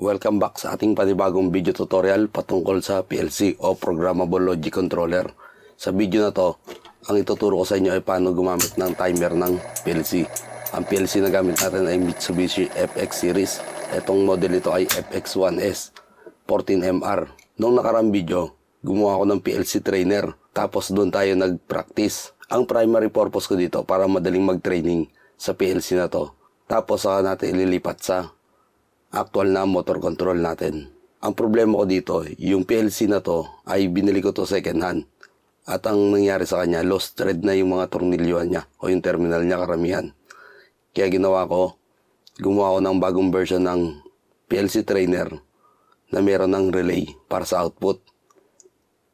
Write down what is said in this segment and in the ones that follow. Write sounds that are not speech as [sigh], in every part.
Welcome back sa ating panibagong video tutorial patungkol sa PLC o Programmable Logic Controller. Sa video na to, ang ituturo ko sa inyo ay paano gumamit ng timer ng PLC. Ang PLC na gamit natin ay Mitsubishi FX series. Itong model ito ay FX1S 14MR. Noong nakarang video, gumawa ko ng PLC trainer. Tapos doon tayo nag-practice. Ang primary purpose ko dito para madaling mag-training sa PLC na to. Tapos saka natin ililipat sa actual na motor control natin. Ang problema ko dito, yung PLC na to ay binili ko to second hand. At ang nangyari sa kanya, lost thread na yung mga tornilyoan niya o yung terminal niya karamihan. Kaya ginawa ko, gumawa ko ng bagong version ng PLC trainer na meron ng relay para sa output.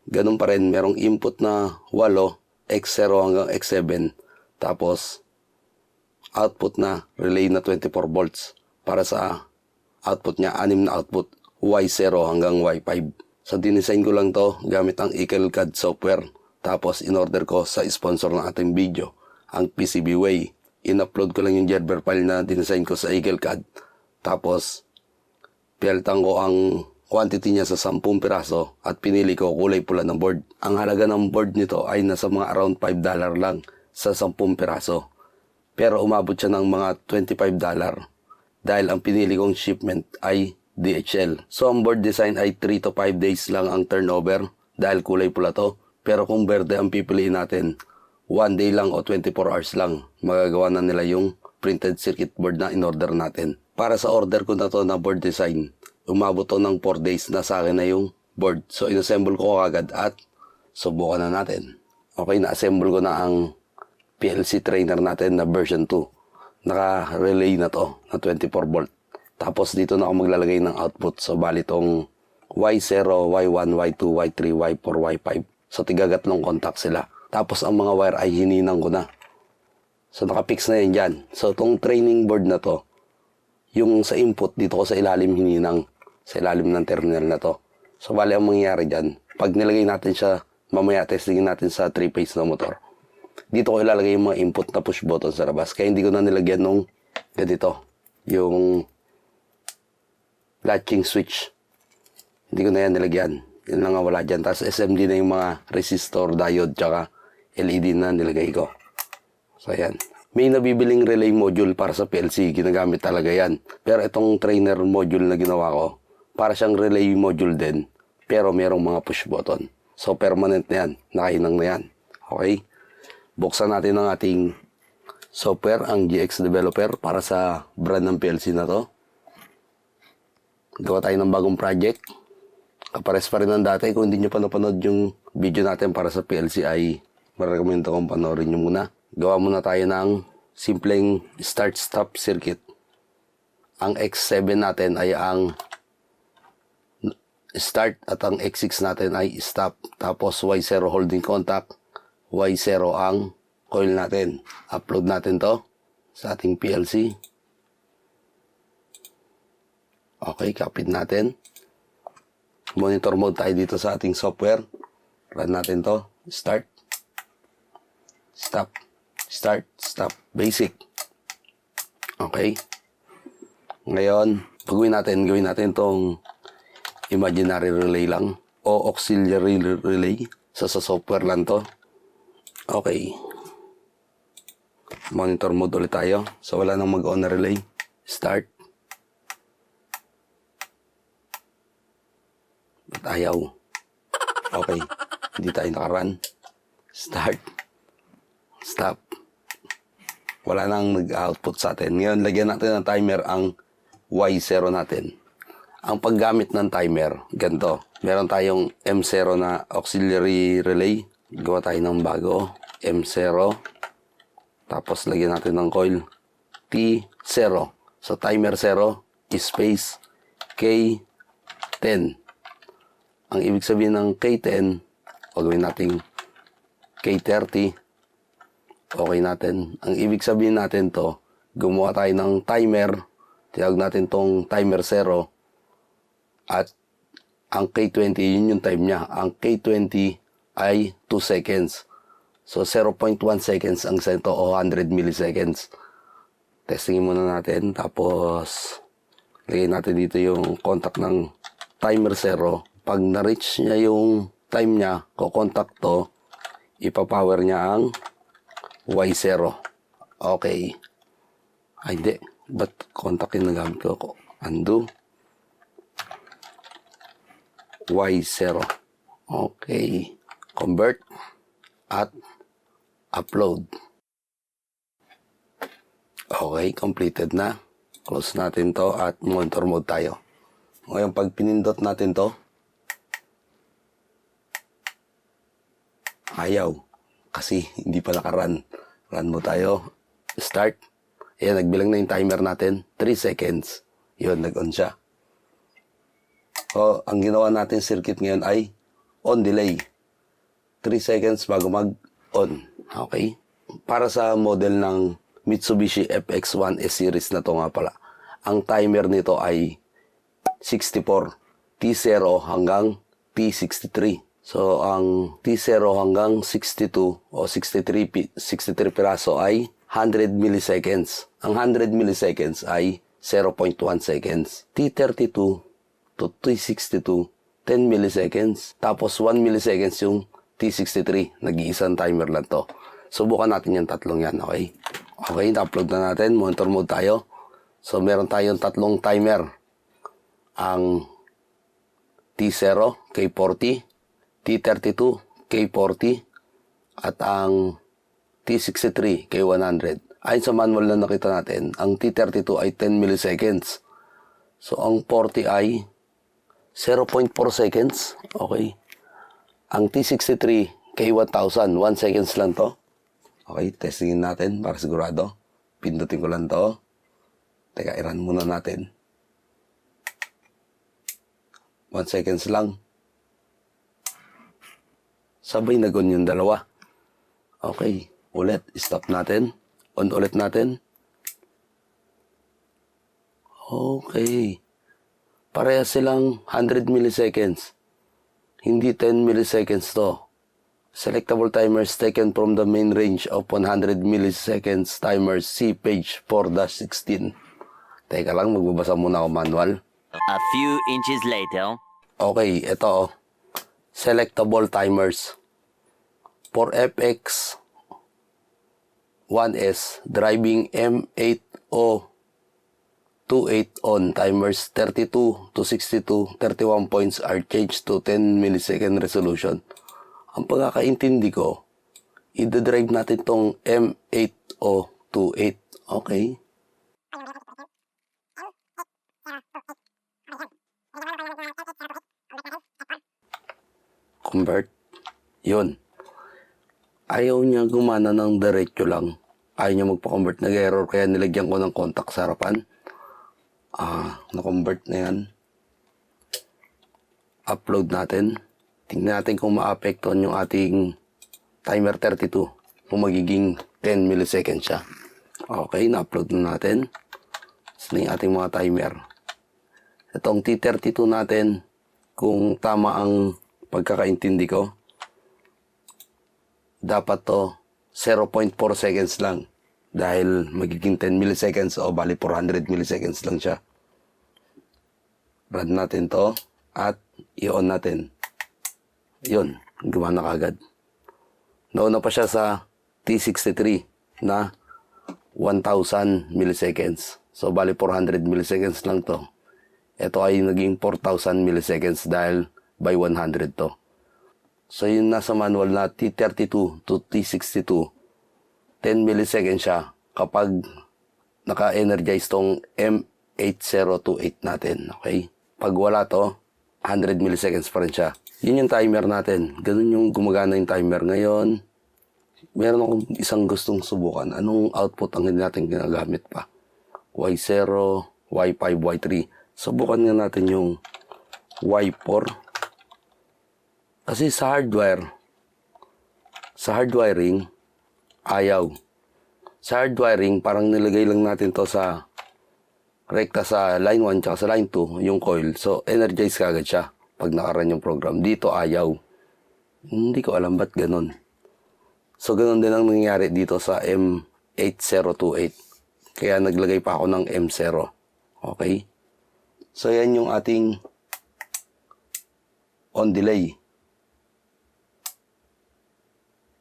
Ganun pa rin, merong input na 8, X0 hanggang X7. Tapos, output na relay na 24 volts para sa output niya, anim na output, Y0 hanggang Y5. So, dinesign ko lang to gamit ang EagleCAD software. Tapos, in-order ko sa sponsor ng ating video, ang PCBWay. In-upload ko lang yung Gerber file na dinesign ko sa EagleCAD. Tapos, pinalitan ko ang quantity niya sa 10 piraso at pinili ko kulay pula ng board. Ang halaga ng board nito ay nasa mga around $5 lang sa 10 piraso. Pero umabot siya ng mga $25 dahil ang pinili kong shipment ay DHL. So ang board design ay 3 to 5 days lang ang turnover dahil kulay pula to. Pero kung verde ang pipiliin natin, 1 day lang o 24 hours lang magagawa na nila yung printed circuit board na in-order natin. Para sa order ko na to na board design, umabot to ng 4 days na sa akin na yung board. So inassemble ko agad at subukan na natin. Okay, na-assemble ko na ang PLC trainer natin na version 2. Naka-relay na to na 24 volt. Tapos dito na ako maglalagay ng output. So bali tong Y0, Y1, Y2, Y3, Y4, Y5. So tigagatlong contact sila. Tapos ang mga wire ay hininang ko na. So nakapix na yan dyan. So tong training board na to, yung sa input dito ko sa ilalim hininang sa ilalim ng terminal na to. So bali ang mangyayari dyan, pag nilagay natin siya, mamaya testingin natin sa 3-phase na motor. Dito ko ilalagay yung mga input na push button sa labas. Kaya hindi ko na nilagyan nung ganito, yung latching switch. Hindi ko na yan nilagyan. Yun lang nga wala dyan. Tapos SMD na yung mga resistor, diode, tsaka LED na nilagay ko. So, ayan. May nabibiling relay module para sa PLC. Ginagamit talaga yan. Pero itong trainer module na ginawa ko, para siyang relay module din. Pero merong mga push button. So, permanent na yan. Nakainang na yan. Okay? Buksan natin ang ating software, ang GX Developer, para sa brand ng PLC na to. Gawa tayo ng bagong project. Kapares pa rin ng dati. Kung hindi nyo pa napanood yung video natin para sa PLC ay marekomendo kong panoorin nyo muna. Gawa muna tayo ng simpleng start-stop circuit. Ang X7 natin ay ang start at ang X6 natin ay stop. Tapos Y0 holding contact, Y0 ang coil natin. Upload natin to sa ating PLC. Okay, kapit natin. Monitor mode tayo dito sa ating software. Run natin to. Start. Stop. Start. Stop. Basic. Okay. Ngayon, gawin natin, gawin natin tong imaginary relay lang o auxiliary relay. So, sa software lang to. Okay. Monitor mode ulit tayo. So, wala nang mag-on na relay. Start. Ba't ayaw? Okay. Hindi tayo nakarun. Start. Stop. Wala nang nag-output sa atin. Ngayon, lagyan natin ng timer ang Y0 natin. Ang paggamit ng timer, ganito. Meron tayong M0 na auxiliary relay. Gawa tayo ng bago. M0. Tapos, lagyan natin ng coil. T0. So, timer 0, space, K10. Ang ibig sabihin ng K10, o gawin natin K30, okay natin. Ang ibig sabihin natin to, gumawa tayo ng timer, tinawag natin tong timer 0, at ang K20, yun yung time niya. Ang K20 ay 2 seconds. So, 0.1 seconds ang sento o 100 milliseconds. Testingin muna natin. Tapos, Lagay natin dito yung contact ng timer 0. Pag na-reach niya yung time niya, ko-contact to, ipapower niya ang Y0. Okay. Ay, hindi. Ba't contact yung nagamit? Ko- Undo. Y0. Okay. Convert at upload. Okay, completed na. Close natin to at monitor mode tayo. Ngayon, pag pinindot natin to, ayaw. Kasi hindi pa nakaran. Run mo tayo. Start. Ayan, nagbilang na yung timer natin. 3 seconds. Yun, nag-on siya. So, ang ginawa natin circuit ngayon ay on delay. 3 seconds bago mag-on. Okay? Para sa model ng Mitsubishi FX1 S series na to nga pala. Ang timer nito ay 64. T0 hanggang T63. So, ang T0 hanggang 62 o 63, pi- 63 piraso ay 100 milliseconds. Ang 100 milliseconds ay 0.1 seconds. T32 to T62, 10 milliseconds. Tapos 1 milliseconds yung T63. Nag-iisang timer lang to. Subukan natin yung tatlong yan, okay? Okay, na-upload na natin. Monitor mode tayo. So, meron tayong tatlong timer. Ang T0, K40, T32, K40, at ang T63, K100. Ayon sa manual na nakita natin, ang T32 ay 10 milliseconds. So, ang 40 ay 0.4 seconds. Okay. Ang T63, K1000, 1 seconds lang to. Okay, testingin natin para sigurado. Pindutin ko lang to. Teka, i-run muna natin. 1 seconds lang. Sabay nagon yung dalawa. Okay, ulit. Stop natin. On ulit natin. Okay. Pareha silang 100 milliseconds. Hindi 10 milliseconds to. Selectable timers taken from the main range of 100 milliseconds timers. See page 4-16. Teka lang, magbabasa muna ako manual. A few inches later. Okay, ito. Selectable timers. For FX 1S, driving M8028 on timers 32 to 62, 31 points are changed to 10 millisecond resolution. Ang pagkakaintindi ko, i-drive natin tong M8028. Okay? convert. Yun. Ayaw niya gumana ng diretso lang. Ayaw niya magpa-convert. Nag-error kaya nilagyan ko ng contact sa harapan. Ah, na-convert na yan. Upload natin. Tingnan natin kung maapektuhan yung ating timer 32. Kung magiging 10 milliseconds siya. Okay, na-upload na natin. Saan yung ating mga timer? Itong T32 natin, kung tama ang pagkakaintindi ko, dapat to 0.4 seconds lang. Dahil magiging 10 milliseconds o bali 400 milliseconds lang siya. Run natin to at i-on natin. Yun, gumana kagad. Nauna pa siya sa T63 na 1,000 milliseconds. So, bali 400 milliseconds lang to. Ito ay naging 4,000 milliseconds dahil by 100 to. So, yun nasa manual na T32 to T62, 10 milliseconds siya kapag naka-energize tong M8028 natin. Okay? Pag wala to, 100 milliseconds pa rin siya. Yun yung timer natin. Ganun yung gumagana yung timer. Ngayon, meron akong isang gustong subukan. Anong output ang hindi natin ginagamit pa? Y0, Y5, Y3. Subukan nga natin yung Y4. Kasi sa hardware, sa hardwiring, ayaw. Sa hardwiring, parang nilagay lang natin to sa rekta sa line 1 tsaka sa line 2, yung coil. So, energize kagad siya pag nakaran yung program. Dito, ayaw. Hindi ko alam ba't ganun. So, ganun din ang nangyayari dito sa M8028. Kaya naglagay pa ako ng M0. Okay? So, yan yung ating on delay. O,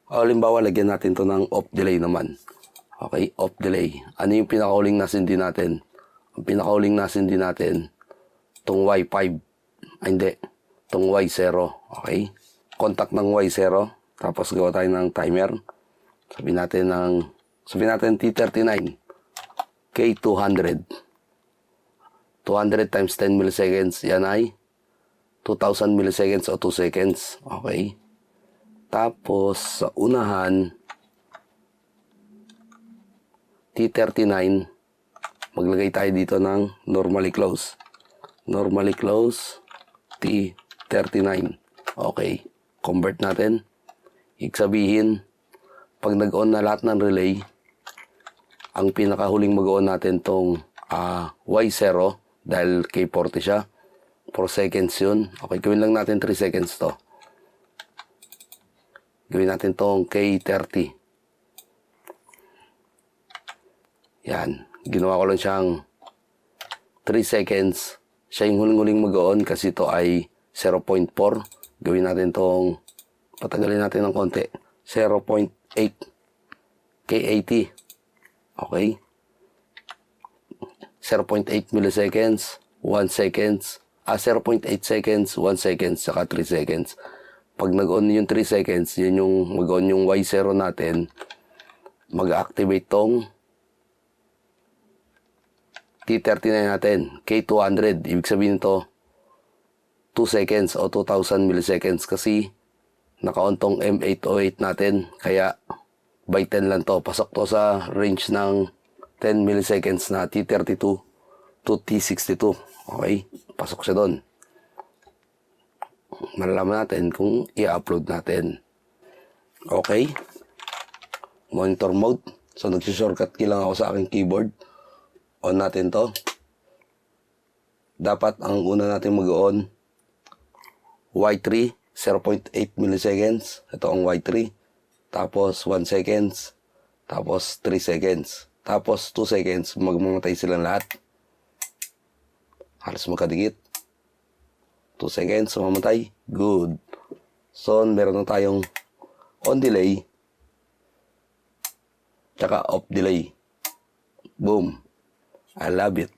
halimbawa, lagyan natin to ng off delay naman. Okay, off delay. Ano yung pinakauling na sindi natin? Ang pinakauling na sindi natin, tong Y5. Ay, hindi. Tong Y0. Okay? Contact ng Y0. Tapos gawa tayo ng timer. Sabihin natin ng, sabihin natin T39. K200. 200 times 10 milliseconds. Yan ay 2,000 milliseconds o 2 seconds. Okay? Tapos, sa unahan, T39, maglagay tayo dito ng normally close. Normally close, T39. Okay. Convert natin. Ibig sabihin, pag nag-on na lahat ng relay, ang pinakahuling mag-on natin tong ah, Y0 dahil K40 siya. 4 seconds yun. Okay, gawin lang natin 3 seconds to. Gawin natin tong K30. Yan. Ginawa ko lang siyang 3 seconds. Siya yung huling-huling mag-on kasi ito ay 0.4. Gawin natin tong patagalin natin ng konti. 0.8 K80. Okay? 0.8 milliseconds, 1 seconds, ah, 0.8 seconds, 1 seconds, saka 3 seconds. Pag nag-on yung 3 seconds, yun yung mag-on yung Y0 natin, mag-activate tong T39 natin, K200. Ibig sabihin to 2 seconds o 2,000 milliseconds kasi naka-on tong M808 natin. Kaya by 10 lang to. Pasok to sa range ng 10 milliseconds na T32 to T62. Okay? Pasok siya doon. Malalaman natin kung i-upload natin. Okay? Monitor mode. So, nagsishortcut key lang ako sa aking keyboard. On natin to. Dapat ang una natin mag-on Y3, 0.8 milliseconds. Ito ang Y3. Tapos 1 seconds. Tapos 3 seconds. Tapos 2 seconds, magmamatay silang lahat. Halos magkadikit. 2 seconds, mamatay. Good. So, meron na tayong on delay. Tsaka off delay. Boom. I love it.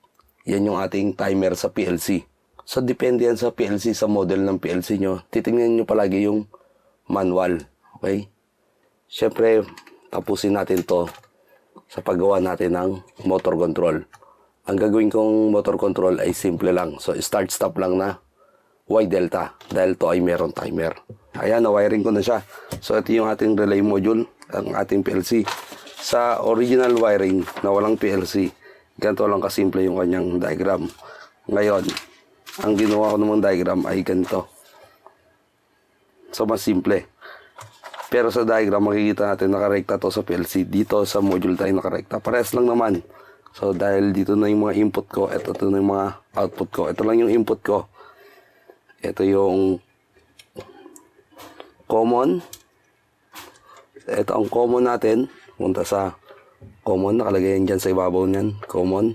Yan yung ating timer sa PLC. So, depende yan sa PLC, sa model ng PLC nyo. Titingnan nyo palagi yung manual. Okay? Siyempre, tapusin natin to sa paggawa natin ng motor control. Ang gagawin kong motor control ay simple lang. So, start-stop lang na Y delta dahil to ay meron timer. Ayan, na-wiring ko na siya. So, ito yung ating relay module, ang ating PLC. Sa original wiring na walang PLC, ganito lang kasimple yung kanyang diagram. Ngayon, ang ginawa ko namang diagram ay ganito. So, mas simple. Pero sa diagram, makikita natin nakarekta to sa PLC. Dito sa module tayo nakarekta. Pares lang naman. So, dahil dito na yung mga input ko, ito, ito na yung mga output ko. Ito lang yung input ko. Ito yung common. Ito ang common natin. Punta sa common. Nakalagay yan dyan sa ibabaw niyan. Common.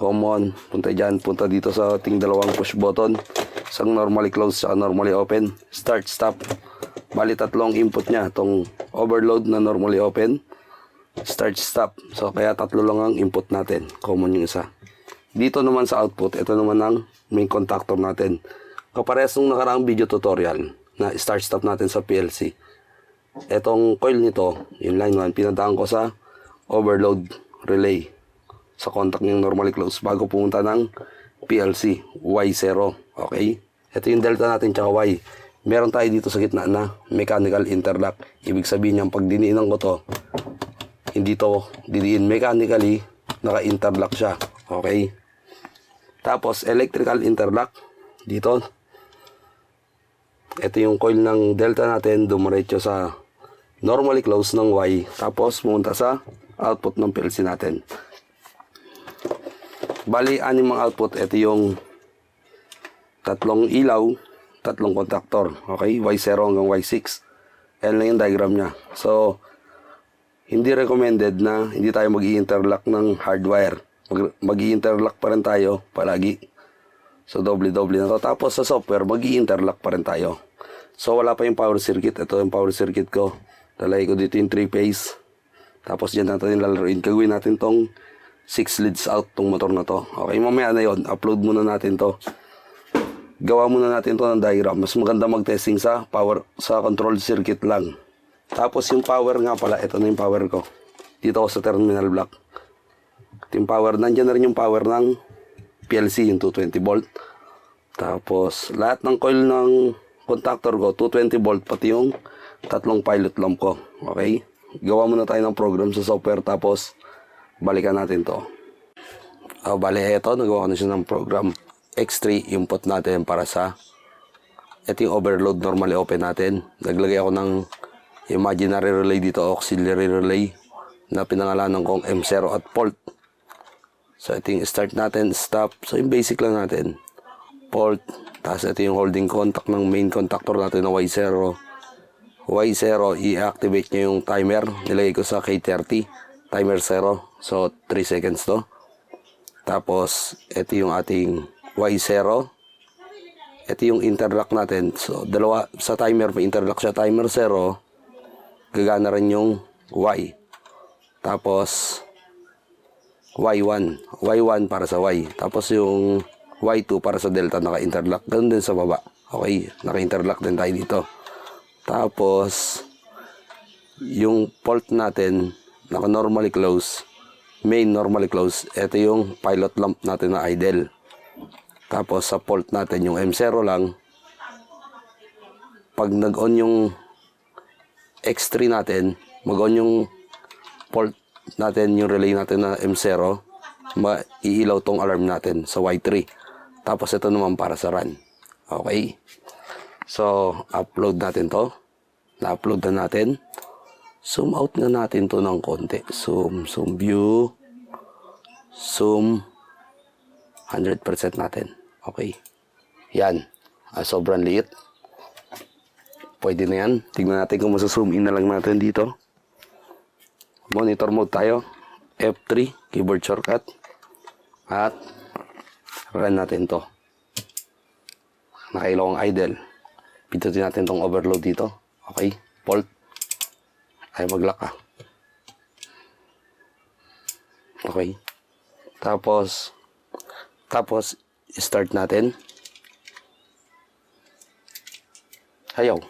Common. Punta dyan. Punta dito sa ating dalawang push button. Isang normally close sa normally open. Start, stop. Bali tatlong input niya. Itong overload na normally open. Start, stop. So, kaya tatlo lang ang input natin. Common yung isa. Dito naman sa output, ito naman ang main contactor natin. Kapares nung nakaraang video tutorial na start, stop natin sa PLC. Etong coil nito, yung line 1, pinadaan ko sa overload relay sa contact ng normally close bago pumunta ng PLC Y0. Okay? Ito yung delta natin tsaka Y. Meron tayo dito sa gitna na mechanical interlock. Ibig sabihin niyang pag diniinan ko to, hindi to didiin mechanically, naka-interlock siya. Okay? Tapos, electrical interlock. Dito. Ito yung coil ng delta natin, dumiretso sa normally close ng Y. Tapos, pumunta sa output ng PLC natin. Bali, anim ang output. Ito yung tatlong ilaw, tatlong contactor. Okay? Y0 hanggang Y6. Yan lang yung diagram niya. So, hindi recommended na hindi tayo mag interlock ng hardwire. Mag- mag interlock pa rin tayo palagi So, doble-doble na to. Tapos sa software, mag interlock pa rin tayo. So, wala pa yung power circuit. Ito yung power circuit ko. Lalagay ko dito yung 3-phase. Tapos dyan natin lalaroin. Gagawin natin tong 6 leads out tong motor na to. Okay, mamaya na yon Upload muna natin to. Gawa muna natin to ng diagram. Mas maganda mag-testing sa power sa control circuit lang. Tapos yung power nga pala, ito na yung power ko. Dito ako sa terminal block. Ito yung power. Nandiyan na rin yung power ng PLC, yung 220 volt. Tapos, lahat ng coil ng contactor ko, 220 volt, pati yung tatlong pilot lamp ko. Okay? Gawa muna tayo ng program sa software, tapos balikan natin to. Oh, bali, eto, nagawa ko na siya ng program. X3 input natin para sa ito yung overload normally open natin. Naglagay ako ng imaginary relay dito, auxiliary relay na pinangalanan kong M0 at port. So, ito yung start natin, stop. So, yung basic lang natin. Port. Tapos, ito yung holding contact ng main contactor natin na Y0. Y0, i-activate nyo yung timer. Nilagay ko sa K30. Timer 0. So, 3 seconds to. Tapos, ito yung ating Y0. Ito yung interlock natin. So, dalawa sa timer, may interlock siya. Timer 0. Gagana rin yung Y. Tapos, Y1. Y1 para sa Y. Tapos yung Y2 para sa delta naka-interlock. Ganun din sa baba. Okay, naka-interlock din tayo dito. Tapos, yung port natin, naka-normally close. Main normally close. Ito yung pilot lamp natin na idle. Tapos sa port natin yung M0 lang. Pag nag-on yung X3 natin, mag-on yung port natin, yung relay natin na M0, maiilaw tong alarm natin sa Y3. Tapos ito naman para sa run. Okay? So, upload natin to. Na-upload na natin. Zoom out na natin to ng konti. Zoom, zoom view. Zoom. 100% natin. Okay. Yan. Ah, sobrang liit. Pwede na yan. Tingnan natin kung masazoom in na lang natin dito. Monitor mode tayo. F3, keyboard shortcut. At run natin to. Nakailaw idle. Pindutin natin tong overload dito. Okay. Fault. Ay mag-lock ah. Okay. Tapos, tapos, start natin. Ayaw.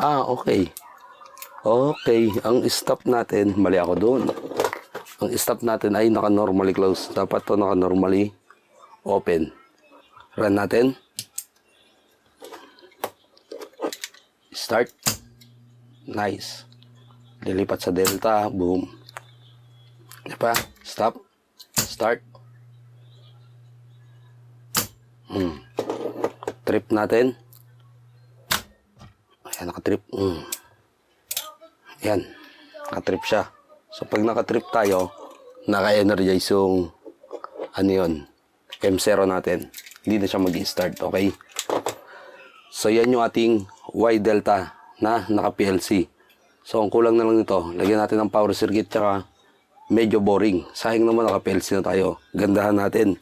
Ah, okay. Okay, ang stop natin, mali ako doon. Ang stop natin ay naka-normally close. Dapat to naka-normally open. Run natin. Start. Nice. Lilipat sa delta. Boom. Diba? Stop. Start. Hmm. Trip natin. Ayan, nakatrip. Hmm. Yan. Nakatrip siya. So, pag nakatrip tayo, naka-energize yung ano yun, M0 natin. Hindi na siya mag-start, okay? So, yan yung ating Y delta na naka-PLC. So, ang kulang na lang nito, lagyan natin ng power circuit tsaka medyo boring. Sayang naman naka-PLC na tayo. Gandahan natin.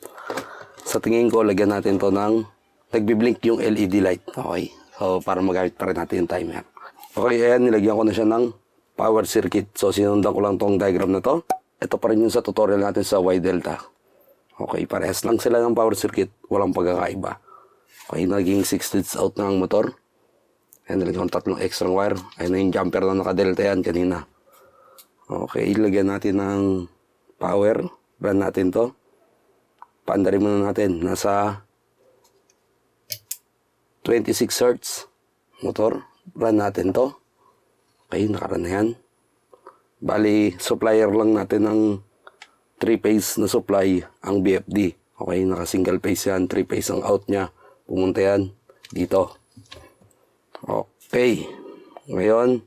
Sa tingin ko, lagyan natin to ng nagbiblink yung LED light. Okay. So, para magamit pa rin natin yung timer. Okay, ayan, nilagyan ko na siya ng power circuit. So, sinundan ko lang tong diagram na to. Ito pa rin yung sa tutorial natin sa Y delta. Okay, parehas lang sila ng power circuit. Walang pagkakaiba. Okay, naging 6 leads out na ang motor. Ayan, nilagyan ko tatlong extra wire. Ayan na yung jumper na nakadelta yan kanina. Okay, ilagyan natin ng power. Run natin to. Paandarin muna natin. Nasa 26 Hz motor. Run natin to. Okay, nakarun na yan. Bali, supplier lang natin ng 3-phase na supply ang BFD. Okay, naka single phase yan. 3-phase ang out niya. Pumunta yan dito. Okay. Ngayon,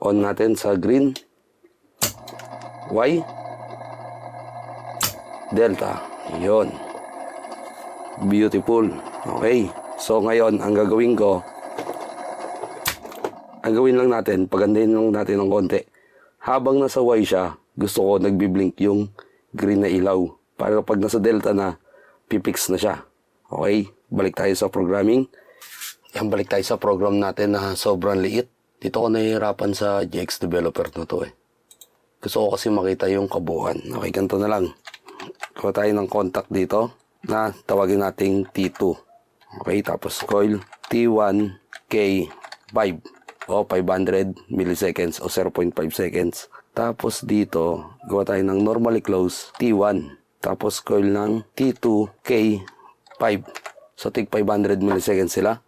on natin sa green. Y. Delta. Yun. Beautiful. Okay. So ngayon, ang gagawin ko, ang gawin lang natin, pagandahin lang natin ng konti. Habang nasa Y siya, gusto ko nagbiblink yung green na ilaw. Para pag nasa delta na, pipix na siya. Okay, balik tayo sa programming. Yan, balik tayo sa program natin na sobrang liit. Dito ko nahihirapan sa GX developer na to eh. Gusto ko kasi makita yung kabuuan. Okay, ganito na lang. Kuha tayo ng contact dito na tawagin nating T2. Okay, tapos coil T1 K5 o 500 milliseconds o 0.5 seconds. Tapos dito, gawa tayo ng normally close T1. Tapos coil ng T2 K5. So, tig 500 milliseconds sila.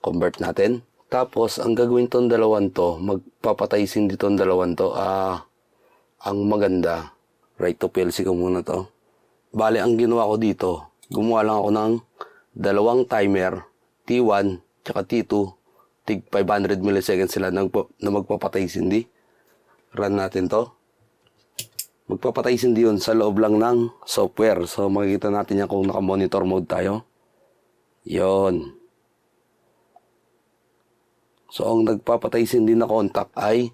Convert natin. Tapos, ang gagawin tong dalawan to, magpapatay sin dito ang dalawan to. Ah, ang maganda, right to PLC ko muna to. Bale, ang ginawa ko dito, gumawa lang ako ng dalawang timer, T1, tsaka T2, tig 500 milliseconds sila na magpapatay sindi. Run natin to. Magpapatay sindi yun sa loob lang ng software. So, makikita natin yan kung naka-monitor mode tayo. Yon. So, ang nagpapatay sindi na contact ay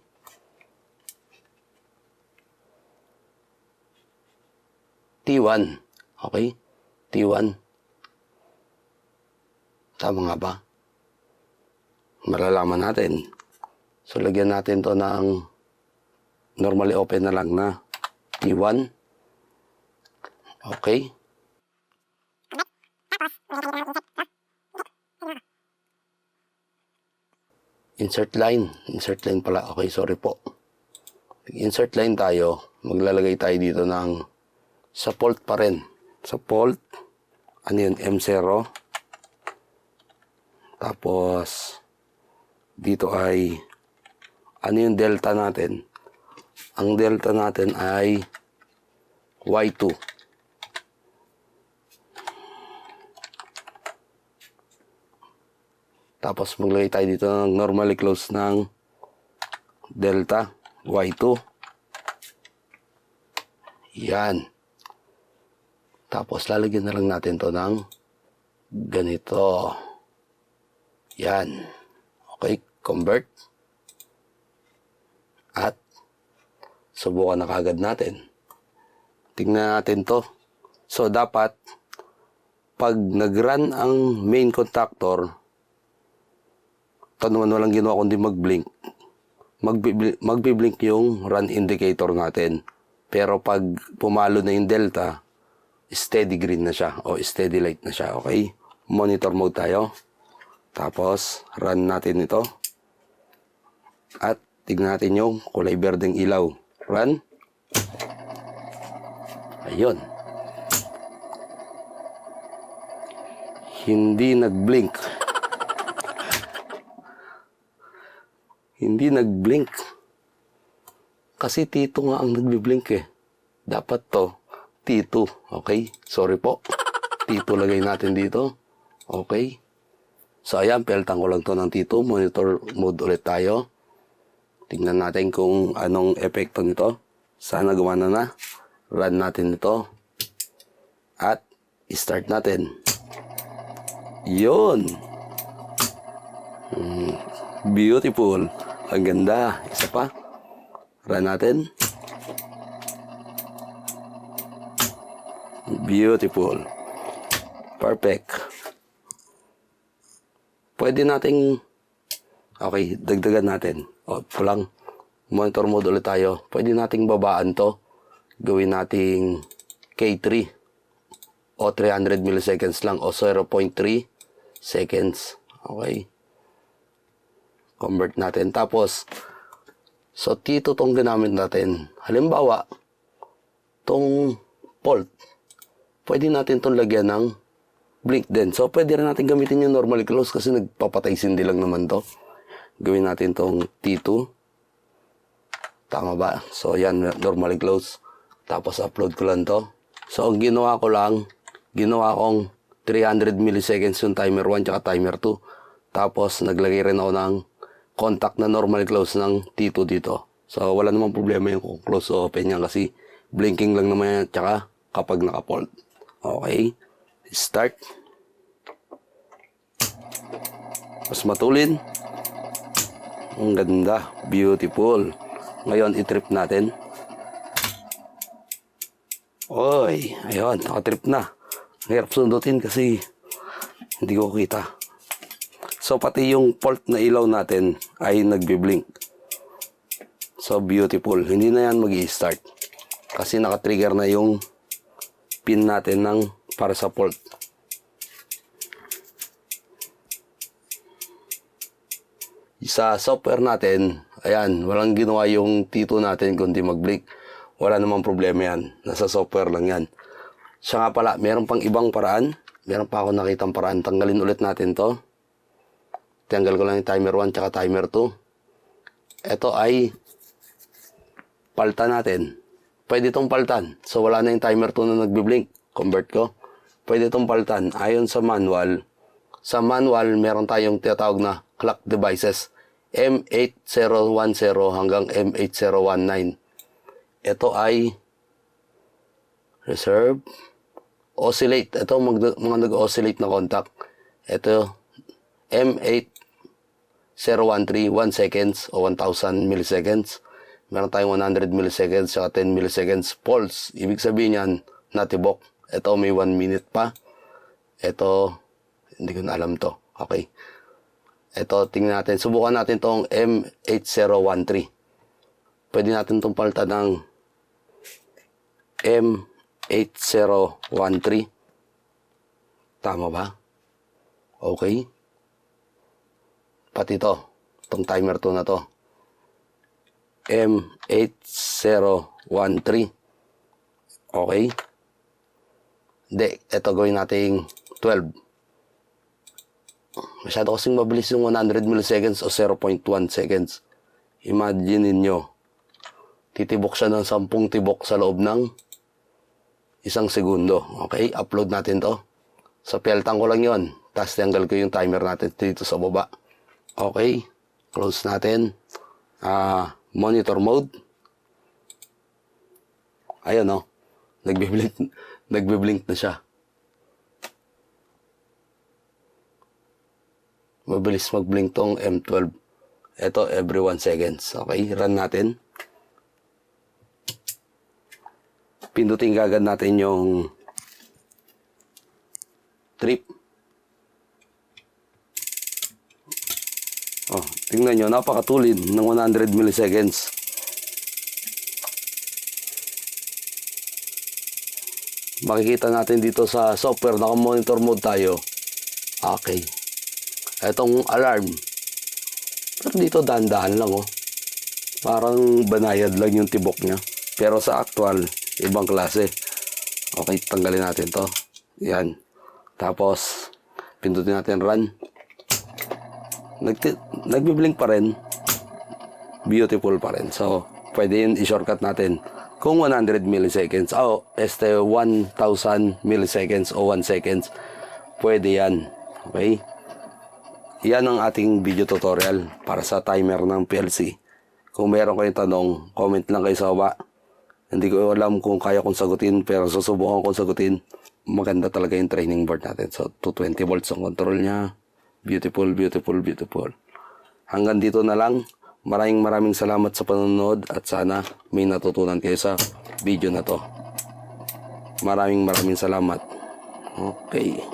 T1. Okay? T1. Tama nga ba? Malalaman natin. So, lagyan natin to ng normally open na lang na T1. Okay? Insert line. Insert line pala. Okay, sorry po. Insert line tayo. Maglalagay tayo dito ng sa fault pa rin. Sa fault. Ano yun? M0. Tapos, dito ay, ano yung delta natin? Ang delta natin ay Y2. Tapos maglagay tayo dito ng normally close ng delta Y2. Yan. Tapos lalagyan na lang natin to ng ganito. Yan. Okay, convert. At subukan na kagad natin. Tingnan natin to. So dapat pag nag-run ang main contactor, ito naman walang ginawa kundi mag-blink. Magbi- magbi-blink yung run indicator natin. Pero pag pumalo na yung delta, steady green na siya o steady light na siya. Okay? Monitor mode tayo. Tapos, run natin ito. At tignan natin yung kulay berdeng ilaw. Run. Ayun. Hindi nag-blink. Hindi nag-blink. Kasi Tito nga ang nagbi-blink eh. Dapat to, T2. Okay? Sorry po. T2 lagay natin dito. Okay? So, ayan, peltan ko lang to ng T2. Monitor mode ulit tayo. Tingnan natin kung anong epekto nito. Sana gumana na. Run natin ito. At, start natin. Yun. Mm, beautiful. Ang ganda. Isa pa. Run natin. Beautiful. Perfect. Pwede nating Okay, dagdagan natin. O, pulang monitor mode ulit tayo. Pwede nating babaan to. Gawin nating K3 o 300 milliseconds lang o 0.3 seconds. Okay. Convert natin. Tapos, so tito tong ginamit natin. Halimbawa, tong port, pwede natin tong lagyan ng blink din. So, pwede rin natin gamitin yung normally close kasi nagpapatay sindi lang naman to. Gawin natin tong T2. Tama ba? So, yan, normally close. Tapos, upload ko lang to. So, ang ginawa ko lang, ginawa kong 300 milliseconds yung timer 1 tsaka timer 2. Tapos, naglagay rin ako ng contact na normally close ng T2 dito. So, wala namang problema yung kung close o open yan kasi blinking lang naman yan tsaka kapag naka-fault. Okay. Start. Mas matulin. Ang ganda. Beautiful. Ngayon, i-trip natin. Oy, ayun, nakatrip na. Hirap sundutin kasi hindi ko kita. So, pati yung fault na ilaw natin ay nagbi-blink. So, beautiful. Hindi na yan mag start Kasi naka-trigger na yung pin natin ng para sa fault. Sa software natin, ayan, walang ginawa yung T2 natin kundi mag-blink. Wala namang problema yan. Nasa software lang yan. Siya nga pala, meron pang ibang paraan. Meron pa ako nakitang paraan. Tanggalin ulit natin to. Tanggal ko lang yung timer 1 tsaka timer 2. Ito ay palta natin. Pwede itong paltan. So wala na yung timer 2 na nagbi-blink. Convert ko. Pwede itong paltan. Ayon sa manual. Sa manual, meron tayong tinatawag na clock devices. M8010 hanggang M8019. Ito ay reserve, oscillate. Ito mag, mga nag-oscillate na contact. Ito M8013 1 seconds o 1000 milliseconds. Meron tayong 100 milliseconds at 10 milliseconds pulse. Ibig sabihin yan, natibok. Ito may 1 minute pa. Ito, hindi ko na alam to. Okay. Ito, tingnan natin. Subukan natin tong M8013. Pwede natin itong palitan ng M8013. Tama ba? Okay. Pati to. Itong timer to na to. M8013. Okay. Hindi. Ito gawin nating 12. Masyado kasing mabilis yung 100 milliseconds o 0.1 seconds. Imagine ninyo, titibok siya ng 10 tibok sa loob ng isang segundo. Okay, upload natin to. Sa peltang ko lang yon. Tapos tanggal ko yung timer natin dito sa baba. Okay, close natin. Ah, monitor mode. Ayun oh. Nagbe-blink, [laughs] nagbe-blink na siya. Mabilis mag-blink tong M12. Ito every 1 seconds. Okay, run natin. Pindutin kagad natin yung trip. Oh, tingnan nyo, napakatulid ng 100 milliseconds. Makikita natin dito sa software, naka-monitor mode tayo. Okay. Etong alarm. Pero dito dahan-dahan lang oh. Parang banayad lang yung tibok niya. Pero sa actual, ibang klase. Okay, tanggalin natin to. Yan. Tapos, pindutin natin run. Nag nagbi-blink pa rin. Beautiful pa rin. So, pwede yun i-shortcut natin. Kung 100 milliseconds, o este 1,000 milliseconds o 1 seconds, pwede yan. Okay? Yan ang ating video tutorial para sa timer ng PLC. Kung meron kayong tanong, comment lang kayo sa baba. Hindi ko alam kung kaya kong sagutin pero susubukan kong sagutin. Maganda talaga yung training board natin. So, 220 volts ang control niya. Beautiful, beautiful, beautiful. Hanggang dito na lang. Maraming maraming salamat sa panonood at sana may natutunan kayo sa video na to. Maraming maraming salamat. Okay.